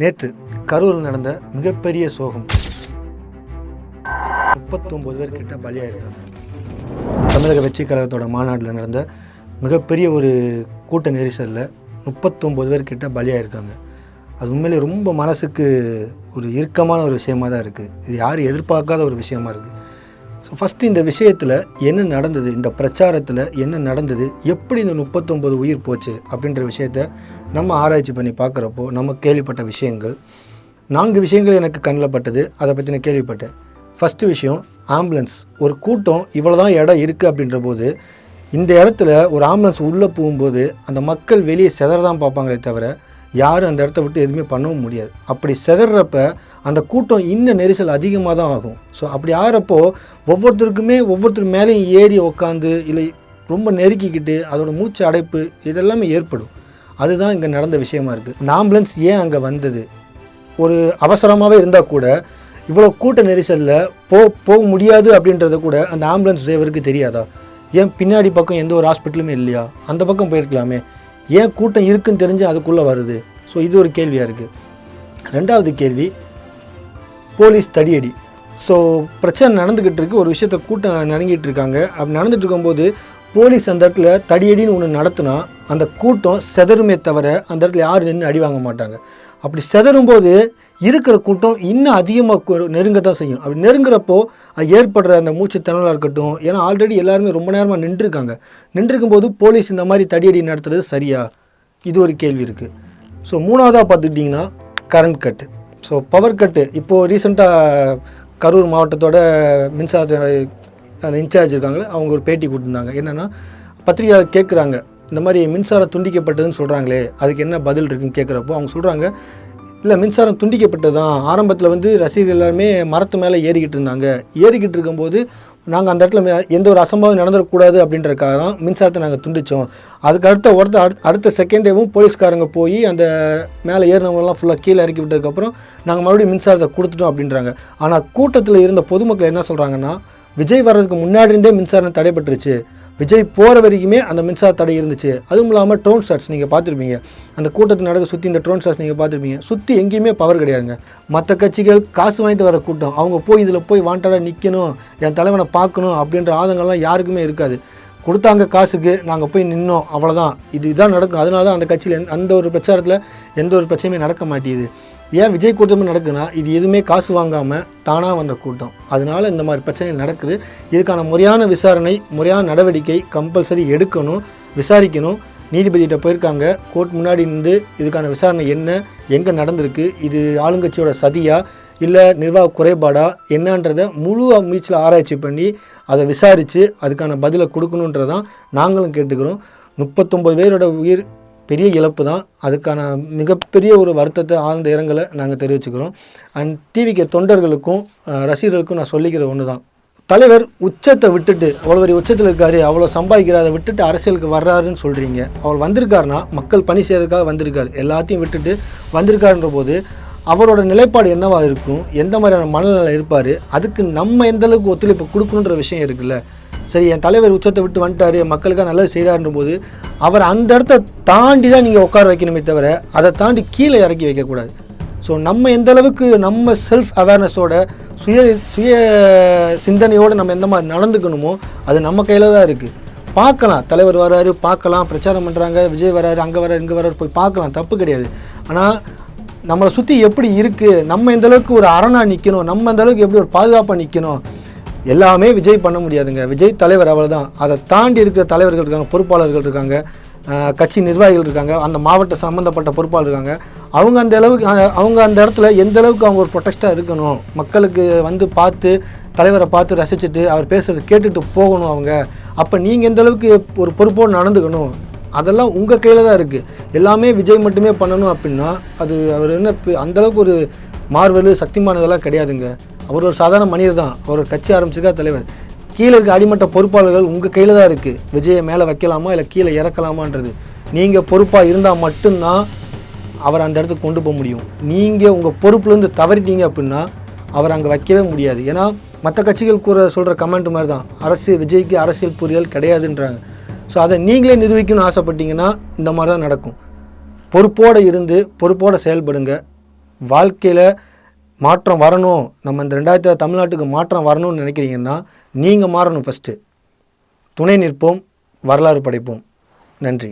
நேற்று கரூரில் நடந்த மிகப்பெரிய சோகம். முப்பத்தொம்பது பேர் கிட்ட பலியாயிருக்காங்க. தமிழக வெற்றி கழகத்தோட மாநாட்டில் நடந்த மிகப்பெரிய ஒரு கூட்ட நெரிசலில் முப்பத்தொம்பது பேர் கிட்ட பலியாயிருக்காங்க. அது உண்மையிலே ரொம்ப மனசுக்கு ஒரு இறுக்கமான ஒரு விஷயமா தான் இருக்குது இது யாரும் எதிர்பார்க்காத ஒரு விஷயமா இருக்குது ஸோ ஃபஸ்ட்டு இந்த விஷயத்தில் என்ன நடந்தது? இந்த பிரச்சாரத்தில் என்ன நடந்தது? எப்படி இந்த முப்பத்தொம்பது உயிர் போச்சு? அப்படின்ற விஷயத்த நம்ம ஆராய்ச்சி பண்ணி பார்க்குறப்போ நம்ம கேள்விப்பட்ட விஷயங்கள். நான்கு விஷயங்கள் எனக்கு கண்ணில் பட்டது. அதை பற்றி நான் கேள்விப்பட்டேன். ஃபஸ்ட்டு விஷயம் ஆம்புலன்ஸ் ஒரு கூட்டம் இவ்வளோ தான் இடம் இருக்குது அப்படின்ற போது இந்த இடத்துல ஒரு ஆம்புலன்ஸ் உள்ளே போகும்போது அந்த மக்கள் வெளியே செதற தான் பார்ப்பாங்களே தவிர யாரும் அந்த இடத்த விட்டு எதுவுமே பண்ணவும் முடியாது. அப்படி செதறப்ப அந்த கூட்டம் இன்னும் நெரிசல் அதிகமாக தான் ஆகும். ஸோ அப்படி ஆகிறப்போ ஒவ்வொருத்தருக்குமே ஒவ்வொருத்தர் மேலேயும் ஏறி உக்காந்து இல்லை ரொம்ப நெருக்கிக்கிட்டு அதோட மூச்சு அடைப்பு இதெல்லாமே ஏற்படும். அதுதான் இங்கே நடந்த விஷயமா இருக்குது இந்த ஆம்புலன்ஸ் ஏன் அங்கே வந்தது? ஒரு அவசரமாகவே இருந்தால் கூட இவ்வளோ கூட்ட நெரிசலில் போ போக முடியாது அப்படின்றத கூட அந்த ஆம்புலன்ஸ் டிரைவருக்கு தெரியாதா? ஏன் பின்னாடி பக்கம் எந்த ஒரு ஹாஸ்பிட்டலுமே இல்லையா? அந்த பக்கம் போயிருக்கலாமே. ஏன் கூட்டம் இருக்குன்னு தெரிஞ்சு அதுக்குள்ளே வருது. ஸோ இது ஒரு கேள்வியாக இருக்குது ரெண்டாவது கேள்வி போலீஸ் தடியடி. ஸோ பிரச்சனை நடந்துக்கிட்டு இருக்கு. ஒரு விஷயத்த கூட்டம் நடுங்கிட்டு இருக்காங்க. அப்படி நடந்துட்டு இருக்கும்போது போலீஸ் அந்த இடத்துல தடியடின்னு ஒன்று நடத்தினா அந்த கூட்டம் செதறுமே தவிர அந்த இடத்துல யாரும் நின்று அடி வாங்க மாட்டாங்க. அப்படி செதறும்போது இருக்கிற கூட்டம் இன்னும் அதிகமாக நெருங்க தான் செய்யும். அப்படி நெருங்குறப்போ அது ஏற்படுற அந்த மூச்சு திணறலாக இருக்கட்டும் ஏன்னா ஆல்ரெடி எல்லாருமே ரொம்ப நேரமாக நின்றுருக்காங்க. நின்றுருக்கும் போது போலீஸ் இந்த மாதிரி தடியடி நடத்துறது சரியா? இது ஒரு கேள்வி இருக்குது ஸோ மூணாவதாக பார்த்துக்கிட்டிங்கன்னா current cut so power cut இப்போது ரீசெண்டாக கரூர் மாவட்டத்தோட மின்சார அந்த இன்சார்ஜ் இருக்காங்களே அவங்க ஒரு பேட்டி கொடுத்துருந்தாங்க. என்னென்னா பத்திரிகையாளர் கேட்குறாங்க இந்த மாதிரி மின்சாரம் துண்டிக்கப்பட்டதுன்னு சொல்கிறாங்களே அதுக்கு என்ன பதில் இருக்குன்னு கேட்குறப்போ அவங்க சொல்கிறாங்க இல்லை மின்சாரம் துண்டிக்கப்பட்டது? தான் ஆரம்பத்தில் வந்து ரசிகர்கள் எல்லாருமே மரத்து மேலே ஏறிக்கிட்டு இருந்தாங்க. ஏறிக்கிட்டு இருக்கும்போது நாங்கள் அந்த இடத்துல மே- எந்த ஒரு அசம்பாவம் நடந்துடக்கூடாது அப்படின்றதுக்காக தான் மின்சாரத்தை நாங்கள் துண்டித்தோம் அதுக்கு அடுத்த ஒருத்த அடுத்த- அடுத்த செகண்டேவும் போலீஸ்காரங்க போய் அந்த மேலே ஏறினவங்களாம் ஃபுல்லாக கீழே இறக்கி விட்டதுக்கப்புறம் நாங்கள் மறுபடியும் மின்சாரத்தை கொடுத்துட்டோம் அப்படின்றாங்க. ஆனால் கூட்டத்தில் இருந்த பொதுமக்கள் என்ன சொல்கிறாங்கன்னா விஜய் வர்றதுக்கு முன்னாடி இருந்தே மின்சாரம் தடைபட்டுருச்சு. விஜய் போகிற வரைக்குமே அந்த மின்சார தடை இருந்துச்சு. அதுவும் இல்லாமல் ட்ரோன் ஷாட்ஸ் நீங்கள் பார்த்துருப்பீங்க. அந்த கூட்டத்தில் நடக்க சுற்றி இந்த ட்ரோன் ஷாட்ஸ் நீங்கள் பார்த்துருப்பீங்க. சுற்றி எங்கேயுமே பவர் கிடையாதுங்க. மற்ற கட்சிகள் காசு வாங்கிட்டு வர கூட்டம். அவங்க போய் இதில் போய் வாண்டடாக நிற்கணும் என் தலைவனை பார்க்கணும் அப்படின்ற ஆதங்கள்லாம் யாருக்குமே இருக்காது. கொடுத்தாங்க காசுக்கு நாங்கள் போய் நின்னோம். அவ்வளோதான் இது இதான் நடக்கும். அதனால தான் அந்த கட்சியில் எந்த- அந்த ஒரு பிரச்சாரத்தில் எந்த ஒரு பிரச்சனையுமே நடக்க மாட்டேங்குது. ஏன் விஜய் கூட்டமும் நடக்குதுன்னா இது எதுவுமே காசு வாங்காமல் தானாக வந்த கூட்டம். அதனால இந்த மாதிரி பிரச்சனைகள் நடக்குது. இதுக்கான முறையான விசாரணை முறையான நடவடிக்கை கம்பல்சரி எடுக்கணும் விசாரிக்கணும். நீதிபதிகிட்ட போயிருக்காங்க. கோர்ட் முன்னாடி நின்று இதுக்கான விசாரணை என்ன எங்கே நடந்திருக்கு இது ஆளுங்கட்சியோட சதியா இல்லை நிர்வாக குறைபாடா என்னன்றதை முழு மீச்சில் ஆராய்ச்சி பண்ணி அதை விசாரித்து அதுக்கான பதிலை கொடுக்கணுன்றதான் நாங்களும் கேட்டுக்கிறோம். முப்பத்தொம்பது பேரோட உயிர் பெரிய இழப்பு தான். அதுக்கான மிகப்பெரிய ஒரு வருத்தத்தை ஆழ்ந்த இரங்கலை நாங்கள் தெரிவிச்சுக்கிறோம். அண்ட் டிவிக்கு தொண்டர்களுக்கும் ரசிகர்களுக்கும் நான் சொல்லிக்கிற ஒன்று தான் தலைவர் உச்சத்தை விட்டுட்டு அவ்வளோ பெரிய உச்சத்தில் இருக்காரு அவ்வளோ சம்பாதிக்கிறாரை விட்டுட்டு அரசியலுக்கு வர்றாருன்னு சொல்கிறீங்க அவர் வந்திருக்காருன்னா மக்கள் பணி செய்கிறதுக்காக வந்திருக்காரு. எல்லாத்தையும் விட்டுட்டு வந்திருக்காருன்ற போது அவரோட நிலைப்பாடு என்னவா இருக்கும்? எந்த மாதிரியான மனநிலை இருப்பார்? அதுக்கு நம்ம எந்தளவுக்கு ஒத்துழைப்பு கொடுக்கணுன்ற விஷயம் இருக்குல்ல. சரி என் தலைவர் உச்சத்தை விட்டு வந்துட்டாரு மக்களுக்காக நல்லது செய்கிறாருன்ற போது அவர் அந்த இடத்த தாண்டி தான் நீங்கள் உட்கார வைக்கணுமே தவிர அதை தாண்டி கீழே இறக்கி வைக்கக்கூடாது. ஸோ நம்ம எந்த அளவுக்கு நம்ம செல்ஃப் அவேர்னஸோட சுய சுய சிந்தனையோடு நம்ம எந்த மாதிரி நடந்துக்கணுமோ அது நம்ம கையில் தான் இருக்குது பார்க்கலாம். தலைவர் வராரு பார்க்கலாம். பிரச்சாரம் பண்ணுறாங்க விஜய் வராரு அங்கே வராரு இங்கே வராரு போய் பார்க்கலாம். தப்பு கிடையாது. ஆனால் நம்மளை சுற்றி எப்படி இருக்குது நம்ம எந்தளவுக்கு ஒரு அரணாக நிற்கணும் நம்ம எந்தளவுக்கு எப்படி ஒரு பாதுகாப்பாக நிற்கணும் எல்லாமே விஜய் பண்ண முடியாதுங்க. விஜய் தலைவர் அவ்வளவுதான் அதை தாண்டி இருக்கிற தலைவர்கள் இருக்காங்க பொறுப்பாளர்கள் இருக்காங்க கட்சி நிர்வாகிகள் இருக்காங்க அந்த மாவட்ட சம்மந்தப்பட்ட பொறுப்பாளர் இருக்காங்க. அவங்க அந்த அளவுக்கு அவங்க அந்த இடத்துல எந்த அளவுக்கு அவங்க ஒரு ப்ரொடெக்டாக இருக்கணும்? மக்களுக்கு வந்து பார்த்து தலைவரை பார்த்து ரசிச்சுட்டு அவர் பேசுறது கேட்டுட்டு போகணும் அவங்க. அப்போ நீங்கள் எந்த அளவுக்கு ஒரு பொறுப்போடு நடந்துக்கணும்? அதெல்லாம் உங்கள் கையில் தான் இருக்குது எல்லாமே விஜய் மட்டுமே பண்ணணும் அப்படின்னா அது அவர் என்ன அந்தளவுக்கு அந்த அளவுக்கு ஒரு மார்வல் சக்திமானதெல்லாம் கிடையாதுங்க. அவர் ஒரு சாதாரண மனிதர் தான். அவர் கட்சி ஆரம்பிச்சிருக்கா தலைவர். கீழே இருக்க அடிமட்ட பொறுப்பாளர்கள் உங்கள் கையில் தான் இருக்குது விஜயை மேலே வைக்கலாமா இல்லை கீழே இறக்கலாமான்றது. நீங்கள் பொறுப்பாக இருந்தால் மட்டும்தான் அவர் அந்த இடத்துக்கு கொண்டு போக முடியும். நீங்கள் உங்கள் பொறுப்புலேருந்து தவறிட்டீங்க அப்படின்னா அவர் அங்கே வைக்கவே முடியாது. ஏன்னா மற்ற கட்சிகள் கூற சொல்கிற கமெண்ட் மாதிரி தான். அரசு விஜய்க்கு அரசியல் புரிதல் கிடையாதுன்றாங்க. ஸோ அதை நீங்களே நிரூபிக்கணும்னு ஆசைப்பட்டீங்கன்னா இந்த மாதிரி தான் நடக்கும். பொறுப்போடு இருந்து பொறுப்போடு செயல்படுங்க. வாழ்க்கையில் மாற்றம் வரணும். நம்ம இந்த ரெண்டாயிரத்தி தமிழ்நாட்டுக்கு மாற்றம் வரணும்னு நினைக்கிறீங்கன்னா நீங்கள் மாறணும் ஃபஸ்ட்டு துணை நிற்போம் வரலாறு படைப்போம். நன்றி.